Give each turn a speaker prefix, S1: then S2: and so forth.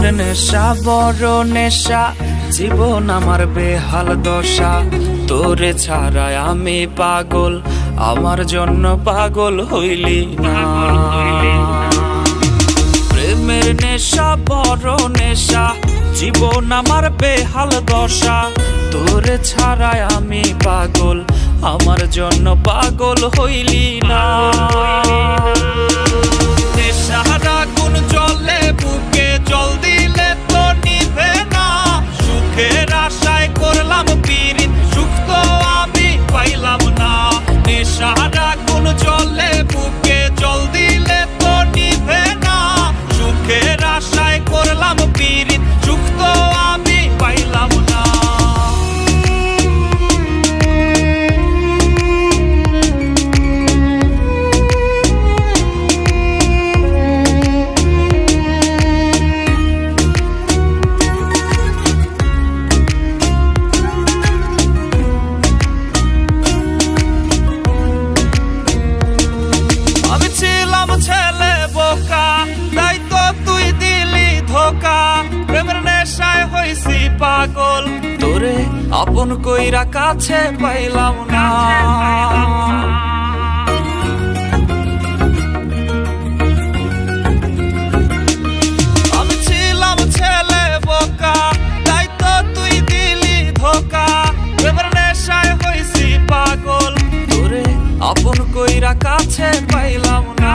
S1: নেশা, বড় নেশা, জীবন আমার বেহাল দশা। তোরে ছাড়ায় আমি পাগল, আমার জন্য পাগল হইলি না। প্রেমের নেশা, বড় নেশা, জীবন আমার বেহাল দশা। তোরে ছাড়ায় আমি পাগল, আমার জন্য পাগল হইলি না। আশায় করলাম পীড়িত সুখ তো আমি পাইলাম না। নেশার আগুন জলে বুকে পাগল, তোরে আপন কইরা কাছে পাইলাম না। ছিলাম ছেলে বোকা, তাই দিলি ধোকা। নেশায় আপন কইরা কাছে পাইলাম না।